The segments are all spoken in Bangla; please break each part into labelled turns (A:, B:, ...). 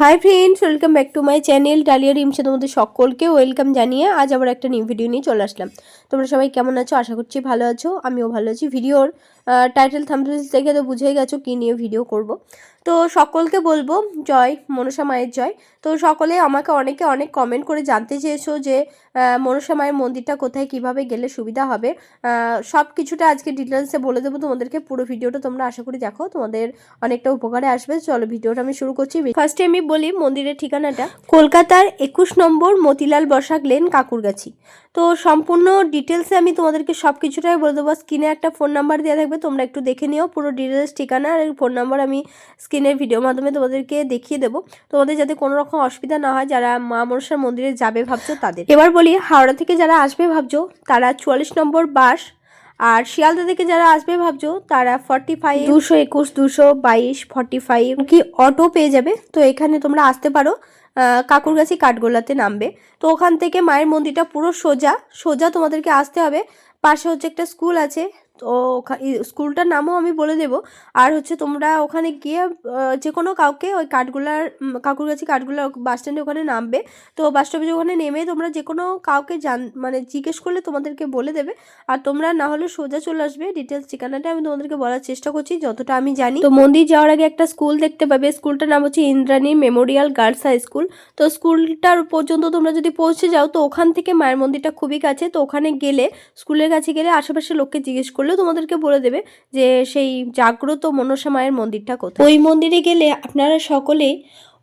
A: Hi friends welcome back to my channel Dalia রিমসে তোমাদের সকলকে ওয়েলকাম জানিয়ে আজ আবার একটা নিউ ভিডিও নিয়ে চলে আসলাম। তোমরা সবাই কেমন আছো? আশা করছি ভালো আছো। আমিও ভালো আছি। ভিডিওর টাইটেল থাম্বনেলস দেখে তো বুঝেই গেছো কী নিয়ে ভিডিও করব। তো সকলকে বলব, জয়, মনসা মায়ের জয়। তো সকলে আমাকে অনেকে অনেক কমেন্ট করে জানতে চেয়েছো যে মনসা মায়ের মন্দিরটা কোথায়, কীভাবে গেলে সুবিধা হবে। সব কিছুটা আজকে ডিটেলসে বলে দেবো। তোমাদেরকে পুরো ভিডিওটা তোমরা আশা করি দেখো, তোমাদের অনেকটা উপকারে আসবে। চলো ভিডিওটা আমি শুরু করছি। ফার্স্টে আমি বলি মন্দিরের ঠিকানাটা। কলকাতার একুশ নম্বর মতিলাল বসাক লেন, কাকুরগাছি। তো সম্পূর্ণ ডিটেলসে আমি তোমাদেরকে সব কিছুটাই বলে দেবো। স্ক্রিনে একটা ফোন নাম্বার দেওয়া থাকবে, তোমরা একটু দেখে নিও। পুরো ডিটেলস ঠিকানা আর ফোন নাম্বার আমি স্ক্রিনের ভিডিওর মাধ্যমে তোমাদেরকে দেখিয়ে দেবো। তোমাদের যাতে কোনো রকম অসুবিধা না হয় যারা মা মনসার মন্দিরে যাবে ভাবছ তাদের। এবার বলি, হাওড়া থেকে যারা আসবে ভাবছ, তারা চুয়াল্লিশ নম্বর বাস। আর শিয়ালদা থেকে যারা আসবে ভাবছ, তারা ফর্টি ফাইভ দুশো একুশ, দুশো বাইশ ফর্টি ফাইভ কি অটো পেয়ে যাবে। তো এখানে তোমরা আসতে পারো কাকুরগাছি কাঠগোলাতে নামবে। তো ওখান থেকে মায়ের মন্দিরটা পুরো সোজা সোজা তোমাদেরকে আসতে হবে। পাশে হচ্ছে একটা স্কুল আছে তো স্কুলটার নামও আমি বলে দেবো। আর হচ্ছে তোমরা ওখানে গিয়ে যে কোনো কাউকে ওই কাঠগোলার কাকুর কাছে কাঠগোলার বাস স্ট্যান্ডে ওখানে নামবে। তো বাস স্টপেজে ওখানে নেমে তোমরা যে কোনো কাউকে জান মানে জিজ্ঞেস করলে তোমাদেরকে বলে দেবে। আর তোমরা না হলে সোজা চলে আসবে। ডিটেলস ঠিকানাটা আমি তোমাদেরকে বলার চেষ্টা করছি, যতটা আমি জানি। তো মন্দির যাওয়ার আগে একটা স্কুল দেখতে পাবে। স্কুলটার নাম হচ্ছে Indrani memorial girls high school. তো স্কুলটার পর্যন্ত তোমরা যদি পৌঁছে যাও, তো ওখান থেকে মায়ের মন্দিরটা খুবই কাছে। তো ওখানে গেলে, স্কুলের কাছে গেলে আশেপাশে লোককে জিজ্ঞেস করলেও তোমাদেরকে বলে দেবে যে সেই জাগ্রত মনসা মায়ের মন্দিরটা কোথায়। ওই মন্দিরে গেলে আপনারা সকলে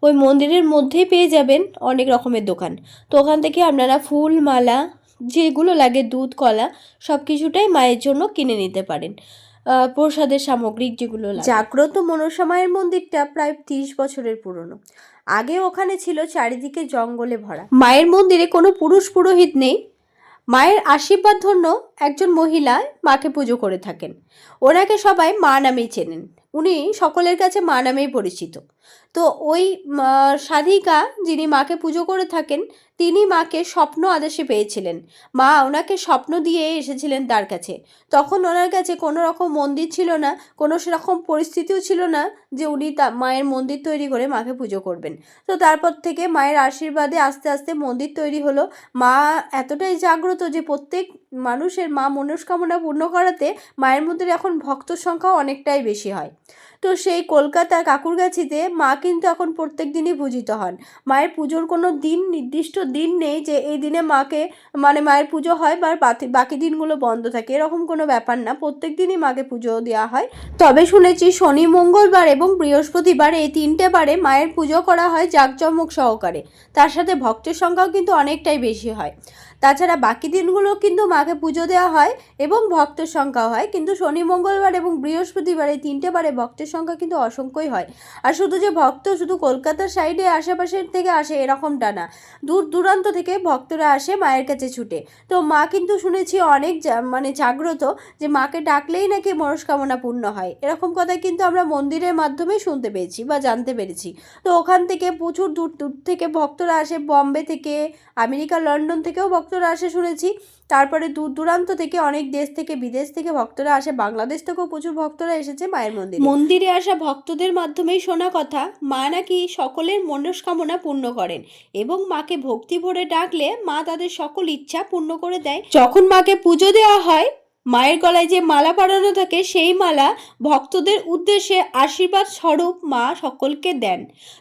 A: ওই মন্দিরের মধ্যেই পেয়ে যাবেন অনেক রকমের দোকান। তো ওখান থেকে আপনারা ফুল মালা যেগুলো লাগে দুধ কলা সব কিছুটাই মায়ের জন্য কিনে নিতে পারেন। প্রসাদের সামগ্রিক যেগুলো জাগ্রত মনসা মায়ের মন্দিরটা প্রায় তিরিশ বছরের পুরনো। আগে ওখানে ছিল চারিদিকে জঙ্গলে ভরা। মায়ের মন্দিরে কোনো পুরুষ পুরোহিত নেই। মায়ের আশীর্বাদ ধন্য একজন মহিলা মাকে পুজো করে থাকেন। ওনাকে সবাই মা নামেই চেনেন। উনি সকলের কাছে মা নামেই পরিচিত। তো ওই সাধিকা যিনি মাকে পুজো করে থাকেন, তিনি মাকে স্বপ্ন আদেশে পেয়েছিলেন। মা ওনাকে স্বপ্ন দিয়ে এসেছিলেন তার কাছে। তখন ওনার কাছে কোনো রকম মন্দির ছিল না, কোনো সেরকম পরিস্থিতিও ছিল না যে উনি তা, মায়ের মন্দির তৈরি করে মাকে পুজো করবেন। তো তারপর থেকে মায়ের আশীর্বাদে আস্তে আস্তে মন্দির তৈরি হলো। মা এতটাই জাগ্রত যে প্রত্যেক মানুষের মা মনস্কামনা পূর্ণ করাতে মায়ের মন্দিরে এখন ভক্তর সংখ্যাও অনেকটাই বেশি হয়। তো সেই কলকাতা কাকুরগাছিতে মা কিন্তু এখন প্রত্যেক দিনই পূজিত হন। মায়ের পুজোর কোনো দিন, নির্দিষ্ট দিন নেই যে এই দিনে মাকে মানে মায়ের পুজো হয় বা বাকি দিনগুলো বন্ধ থাকে। এরকম কোনো ব্যাপার না প্রত্যেক দিনই মাকে পুজো দেওয়া হয়। তবে শুনেছি শনি, মঙ্গলবার এবং বৃহস্পতিবার এই তিনটে বারে মায়ের পুজো করা হয় জাঁকজমক সহকারে। তার সাথে ভক্তের সংখ্যাও কিন্তু অনেকটাই বেশি হয়। তাছাড়া বাকি দিনগুলো কিন্তু মাকে পুজো দেওয়া হয় এবং ভক্তের সংখ্যাও হয়। কিন্তু শনি, মঙ্গলবার এবং বৃহস্পতিবার এই তিনটে বারে ভক্তের সংখ্যা কিন্তু অসংখ্যই হয়। আর শুধু যে ভক্ত, শুধু কলকাতার সাইডে আশেপাশের থেকে আসে এরকমটা না। দূর দূরান্ত থেকে ভক্তরা আসে মায়ের কাছে ছুটে। তো মা কিন্তু শুনেছি অনেক মানে জাগ্রত যে মাকে ডাকলেই নাকি মনস্কামনা পূর্ণ হয়। এরকম কথা কিন্তু আমরা মন্দিরের মাধ্যমে শুনতে পেয়েছি বা জানতে পেরেছি। তো ওখান থেকে প্রচুর দূর দূর থেকে ভক্তরা আসে, বম্বে থেকে, আমেরিকা, লন্ডন থেকেও ভক্তরা আসে শুনেছি। তারপরে দূর দূরান্ত থেকে অনেক দেশ থেকে, বিদেশ থেকে ভক্তরা আসে। বাংলাদেশ থেকেও প্রচুর ভক্তরা এসেছে মায়ের মন্দিরে। মন্দিরে আসা ভক্তদের মাধ্যমেই শোনা কথা, মা নাকি সকলের মনস্কামনা পূর্ণ করেন এবং মাকে ভক্তি ভরে ডাকলে মা তাদের সকল ইচ্ছা পূর্ণ করে দেয়। যখন মাকে পুজো দেওয়া হয় মায়ের গলায় যে মালা পরানো থাকে, সেই মালা ভক্তদের উদ্দেশ্যে আশীর্বাদ স্বরূপ মা সকলকে দেন।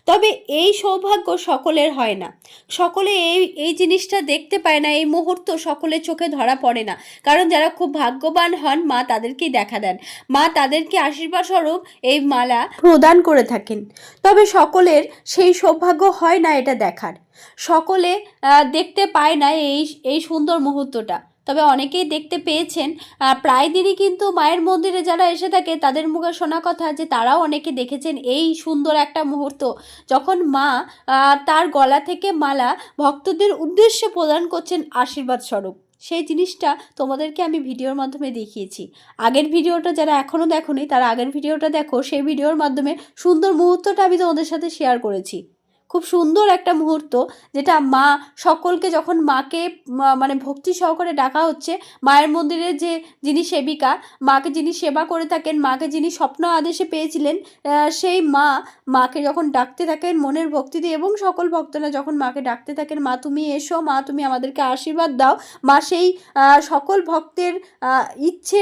A: তবে এই সৌভাগ্য সকলের হয় না। সকলে এই এই জিনিসটা দেখতে পায় না, এই মুহূর্ত সকলের চোখে ধরা পড়ে না। কারণ যারা খুব ভাগ্যবান হন, মা তাদেরকেই দেখা দেন। মা তাদেরকে আশীর্বাদ স্বরূপ এই মালা প্রদান করে থাকেন। তবে সকলের সেই সৌভাগ্য হয় না এটা দেখার। সকলে দেখতে পায় না এই এই সুন্দর মুহূর্তটা। তবে অনেকেই দেখতে পেয়েছেন প্রায় দিনই কিন্তু মায়ের মন্দিরে যারা এসে থাকে তাদের মুখে শোনা কথা যে তারাও অনেকে দেখেছেন এই সুন্দর একটা মুহূর্ত। যখন মা তার গলা থেকে মালা ভক্তদের উদ্দেশ্যে প্রদান করছেন আশীর্বাদ স্বরূপ। সেই জিনিসটা তোমাদেরকে আমি ভিডিওর মাধ্যমে দেখিয়েছি। আগের ভিডিওটা যারা এখনও দেখোনি, তারা আগের ভিডিওটা দেখো, সেই ভিডিওর মাধ্যমে সুন্দর মুহূর্তটা আমি তোমাদের সাথে শেয়ার করেছি। খুব সুন্দর একটা মুহূর্ত, যেটা মা সকলকে যখন মাকে মানে ভক্তি সহকারে ডাকা হচ্ছে, মায়ের মন্দিরের যে যিনি সেবিকা, মাকে যিনি সেবা করে থাকেন, মাকে যিনি স্বপ্ন আদেশে পেয়েছিলেন সেই মা মাকে যখন ডাকতে থাকেন মনের ভক্তি দিয়ে এবং সকল ভক্তরা যখন মাকে ডাকতে থাকেন, মা তুমি এসো, মা তুমি আমাদেরকে আশীর্বাদ দাও, মা সেই সকল ভক্তের ইচ্ছে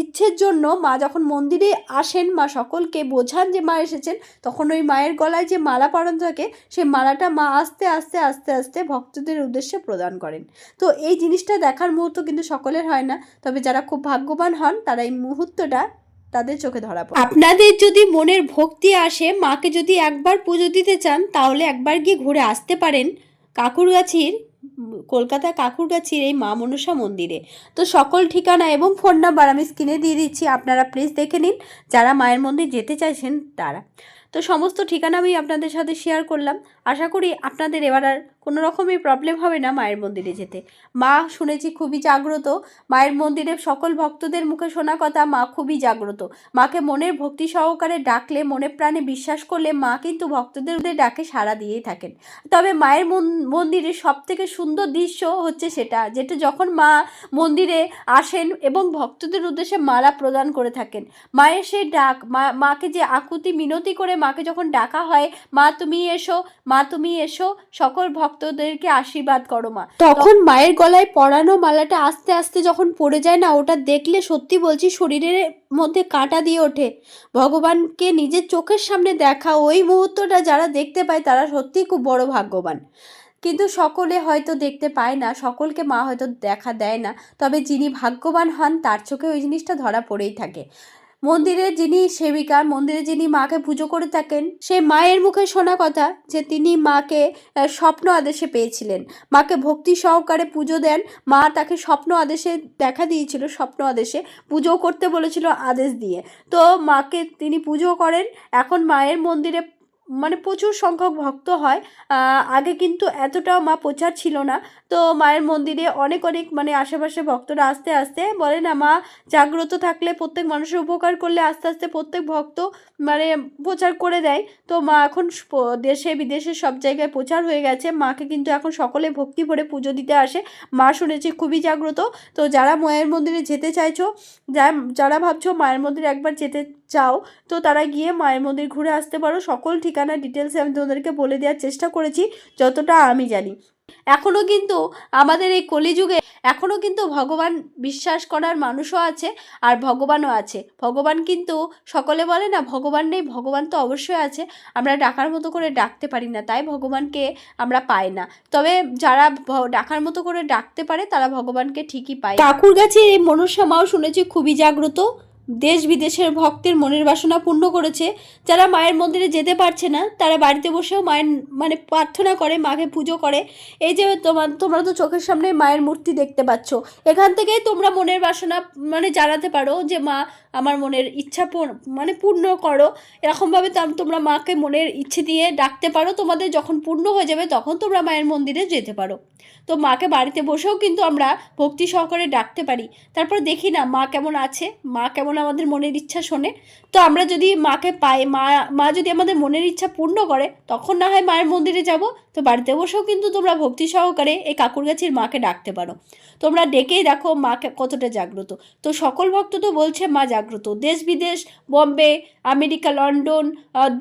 A: ইচ্ছের জন্য মা যখন মন্দিরে আসেন, মা সকলকে বোঝান যে মা এসেছেন, তখন ওই মায়ের গলায় যে মালা পরানো থাকে, সেই মালাটা মা আস্তে আস্তে আস্তে আস্তে ভক্তদের উদ্দেশ্যে প্রদান করেন। তো এই জিনিসটা দেখার মুহূর্ত কিন্তু সকলের হয় না, তবে যারা খুব ভাগ্যবান হন, তারা এই মুহূর্তটা তাদের চোখে ধরা পড়ে। আপনাদের যদি মনের ভক্তি আসে, মাকে যদি একবার পুজো দিতে চান, তাহলে একবার গিয়ে ঘুরে আসতে পারেন কাকুরগাছির কলকাতা কাকুরগাছির এই মা মনসা মন্দিরে। তো সকল ঠিকানা এবং ফোন নাম্বার আমি স্ক্রিনে দিয়ে দিচ্ছি, আপনারা প্লিজ দেখে নিন, যারা মায়ের মন্দির যেতে চাইছেন তারা। তো সমস্ত ঠিকানা আমি আপনাদের সাথে শেয়ার করলাম। আশা করি আপনাদের এবার আর কোনো রকমই প্রবলেম হবে না মায়ের মন্দিরে যেতে। মা শুনেছি খুবই জাগ্রত। মায়ের মন্দিরে সকল ভক্তদের মুখে শোনা কথা, মা খুবই জাগ্রত। মাকে মনের ভক্তি সহকারে ডাকলে, মনে প্রাণে বিশ্বাস করলে মা কিন্তু ভক্তদের ডাকে সাড়া দিয়েই থাকেন। তবে মায়ের মন- মন্দিরের সব থেকে সুন্দর দৃশ্য হচ্ছে সেটা, যেটা যখন মা মন্দিরে আসেন এবং ভক্তদের উদ্দেশ্যে মালা প্রদান করে থাকেন। মায়ের সেই ডাক, মা, মাকে যে আকুতি মিনতি করে মাকে যখন ডাকা হয়, মা, তুমি এসো, মা, তুমি এসো সকল ভক্তদেরকে আশীর্বাদ করো মা। তখন মায়ের গলায় পরানো মালাটা আস্তে আস্তে যখন পড়ে যায় না ওটা দেখলে সত্যি বলছি শরীরের মধ্যে কাঁটা দিয়ে ওঠে। ভগবানকে নিজের চোখের সামনে দেখা ওই মুহূর্তটা যারা দেখতে পায় তারা সত্যিই খুব বড় ভাগ্যবান। কিন্তু সকলে হয়তো দেখতে পায় না সকলকে মা হয়তো দেখা দেয় না তবে যিনি ভাগ্যবান হন তার চোখে ওই জিনিসটা ধরা পড়েই থাকে। মন্দিরে যিনি সেবিকা, মন্দিরে যিনি মাকে পুজো করে থাকেন সে মায়ের মুখে শোনা কথা যে তিনি মাকে স্বপ্ন আদেশে পেয়েছিলেন। মাকে ভক্তি সহকারে পুজো দেন। মা তাকে স্বপ্ন আদেশে দেখা দিয়েছিল, স্বপ্ন আদেশে পুজো করতে বলেছিল, আদেশ দিয়ে। তো মাকে তিনি পুজো করেন। এখন মায়ের মন্দিরে মানে প্রচুর সংখ্যক ভক্ত হয়। আগে কিন্তু এতটাও মা প্রচার ছিল না। তো মায়ের মন্দিরে অনেক অনেক মানে আশেপাশে ভক্তরা আস্তে আস্তে বলে না, মা, জাগ্রত থাকলে প্রত্যেক মানুষের উপকার করলে আস্তে আস্তে প্রত্যেক ভক্ত মানে প্রচার করে দেয়। তো মা এখন দেশে, বিদেশে সব জায়গায় প্রচার হয়ে গেছে। মাকে কিন্তু এখন সকলে ভক্তি ভরে পুজো দিতে আসে। মা শুনেছি খুবই জাগ্রত। তো যারা মায়ের মন্দিরে যেতে চাইছো যারা ভাবছ মায়ের মন্দিরে একবার যেতে চাও, তো তারা গিয়ে মায়ের মন্দির ঘুরে আসতে পারো। সকল ঠিকানা ডিটেলসে আমি তোমাদেরকে বলে দেওয়ার চেষ্টা করেছি, যতটা আমি জানি। এখনও কিন্তু আমাদের এই কলিযুগে এখনও কিন্তু ভগবান বিশ্বাস করার মানুষও আছে আর ভগবানও আছে। ভগবান কিন্তু সকলে বলে না, ভগবান নেই, ভগবান তো অবশ্যই আছে। আমরা ডাকার মতো করে ডাকতে পারি না, তাই ভগবানকে আমরা পাই না। তবে যারা ডাকার মতো করে ডাকতে পারে, তারা ভগবানকে ঠিকই পায়। কাকুর গাছে এই মনসা মাও শুনেছি খুবই জাগ্রত। দেশ বিদেশের ভক্তের মনের বাসনা পূর্ণ করেছে। যারা মায়ের মন্দিরে যেতে পারছে না, তারা বাড়িতে বসেও মায়ের মানে প্রার্থনা করে, মাকে পুজো করে। এই যে তোমার তোমরা তো চোখের সামনে মায়ের মূর্তি দেখতে পাচ্ছ। এখান থেকেই তোমরা মনের বাসনা মানে জানাতে পারো যে, মা, আমার মনের ইচ্ছা মানে পূর্ণ করো। এরকমভাবে তাম- তোমরা মাকে মনের ইচ্ছে দিয়ে ডাকতে পারো। তোমাদের যখন পূর্ণ হয়ে যাবে, তখন তোমরা মায়ের মন্দিরে যেতে পারো। তো মাকে বাড়িতে বসেও কিন্তু আমরা ভক্তি সহকারে ডাকতে পারি। তারপর দেখি না, মা কেমন আছে? মা কেমন আমাদের মনের ইচ্ছা শোনে। তো আমরা যদি মাকে পাই, মা মা যদি আমাদের মনের ইচ্ছা পূর্ণ করে, তখন না হয় মায়ের মন্দিরে যাব তো বাড়িতে বসেও কিন্তু তোমরা ভক্তি সহকারে এই কাকুরগাছির মাকে ডাকতে পারো। তোমরা ডেকেই দেখো মাকে কতটা জাগ্রত। তো সকল ভক্ত তো বলছে মা জাগ্রত। দেশ বিদেশ, বম্বে, আমেরিকা, লন্ডন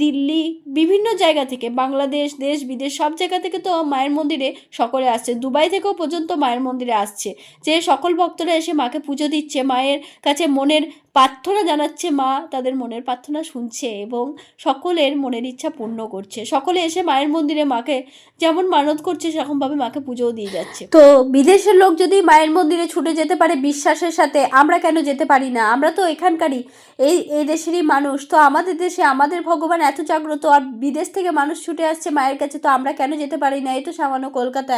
A: দিল্লি, বিভিন্ন জায়গা থেকে, বাংলাদেশ, দেশ বিদেশ সব জায়গা থেকে তো মায়ের মন্দিরে সকলে আসছে। দুবাই থেকেও পর্যন্ত মায়ের মন্দিরে আসছে। যে সকল ভক্তরা এসে মাকে পুজো দিচ্ছে, মায়ের কাছে মনের প্রার্থনা জানাচ্ছে মা, তাদের মনের প্রার্থনা শুনছে এবং সকলের মনের ইচ্ছা পূর্ণ করছে। সকলে এসে মায়ের মন্দিরে মাকে যেমন মানত করছে, সেরকমভাবে মাকে পুজোও দিয়ে যাচ্ছে। তো বিদেশের লোক যদি মায়ের মন্দিরে ছুটে যেতে পারে বিশ্বাসের সাথে, আমরা কেন যেতে পারি না? আমরা তো এখানকারই, এই এই দেশেরই মানুষ। তো আমাদের দেশে আমাদের ভগবান এত জাগ্রত, আর বিদেশ থেকে মানুষ ছুটে আসছে মায়ের কাছে, তো আমরা কেন যেতে পারি না? এই তো সামান্য কলকাতা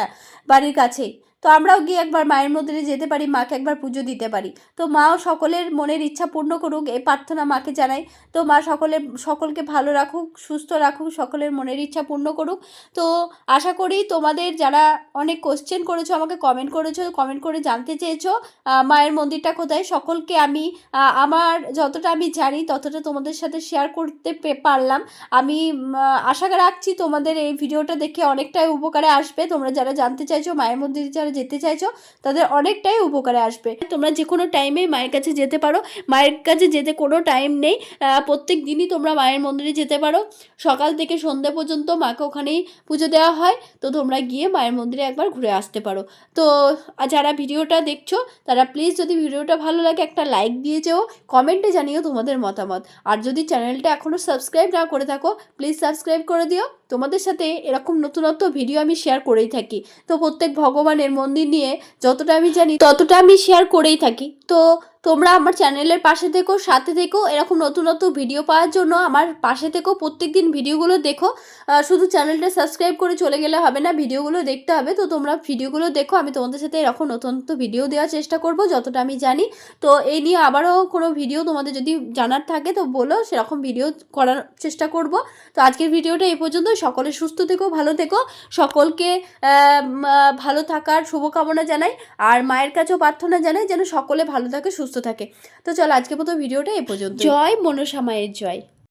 A: বাড়ির কাছেই। তো আমরাও গিয়ে একবার মায়ের মন্দিরে যেতে পারি, মাকে একবার পুজো দিতে পারি। তো মাও সকলের মনের ইচ্ছা পূর্ণ করুক, এই প্রার্থনা মাকে জানাই। তো মা সকলের, সকলকে ভালো রাখুক, সুস্থ রাখুক, সকলের মনের ইচ্ছা পূর্ণ করুক। তো আশা করি তোমাদের যারা অনেক কোশ্চেন করেছ, আমাকে কমেন্ট করেছ কমেন্ট করে জানতে চেয়েছো মায়ের মন্দিরটা কোথায়, সকলকে আমি আমার যতটা আমি জানি, ততটা তোমাদের সাথে শেয়ার করতে পারলাম। আমি আশা রাখছি তোমাদের এই ভিডিওটা দেখে অনেকটাই উপকারে আসবে। তোমরা যারা জানতে চাইছো, মায়ের মন্দিরে যারা যেতে চাইছো, তাদের অনেকটাই উপকারে আসবে। তোমরা যে কোনো টাইমে মায়ের কাছে যেতে পারো। মায়ের কাছে যেতে কোনো টাইম নেই। প্রত্যেক দিনই তোমরা মায়ের মন্দিরে যেতে পারো। সকাল থেকে সন্ধ্যা পর্যন্ত মাকে ওখানেই পুজো দেওয়া হয়। তো তোমরা গিয়ে মায়ের মন্দিরে একবার ঘুরে আসতে পারো। তো যারা ভিডিওটা দেখছ, তারা প্লিজ যদি ভিডিওটা ভালো লাগে, একটা লাইক দিয়ে যেও। কমেন্টে জানিও তোমাদের মতামত। আর যদি চ্যানেলটা এখনও সাবস্ক্রাইব না করে থাকো প্লিজ সাবস্ক্রাইব করে দিও। তোমাদের সাথে এরকম নতুনত্ব ভিডিও আমি শেয়ার করেই থাকি। তো প্রত্যেক ভগবানের মন্দির নিয়ে যতটা আমি জানি ততটা আমি শেয়ার করেই থাকি। তো তোমরা আমার চ্যানেলের পাশে থেকো, সাথে থেকো, এরকম নতুন নতুন ভিডিও পাওয়ার জন্য আমার পাশে থেকো প্রত্যেক দিন ভিডিওগুলো দেখো শুধু চ্যানেলটা সাবস্ক্রাইব করে চলে গেলে হবে না ভিডিওগুলো দেখতে হবে। তো তোমরা ভিডিওগুলো দেখো, আমি তোমাদের সাথে এরকম নতুন নতুন ভিডিও দেওয়ার চেষ্টা করব, যতটা আমি জানি। তো এই নিয়ে আবারও কোনো ভিডিও তোমাদের যদি জানার থাকে, তো বলো, সেরকম ভিডিও করার চেষ্টা করব। তো আজকের ভিডিওটা এই পর্যন্ত সকলে সুস্থ থেকো, ভালো থেকো। সকলকে ভালো থাকার শুভকামনা জানাই। আর মায়ের কাছেও প্রার্থনা জানাই, যেন সকলে ভালো থাকে, সুস্থ থাকে। তো চলো আজকে মতো ভিডিওটা এই পর্যন্ত জয় মনসা মায়ের জয়।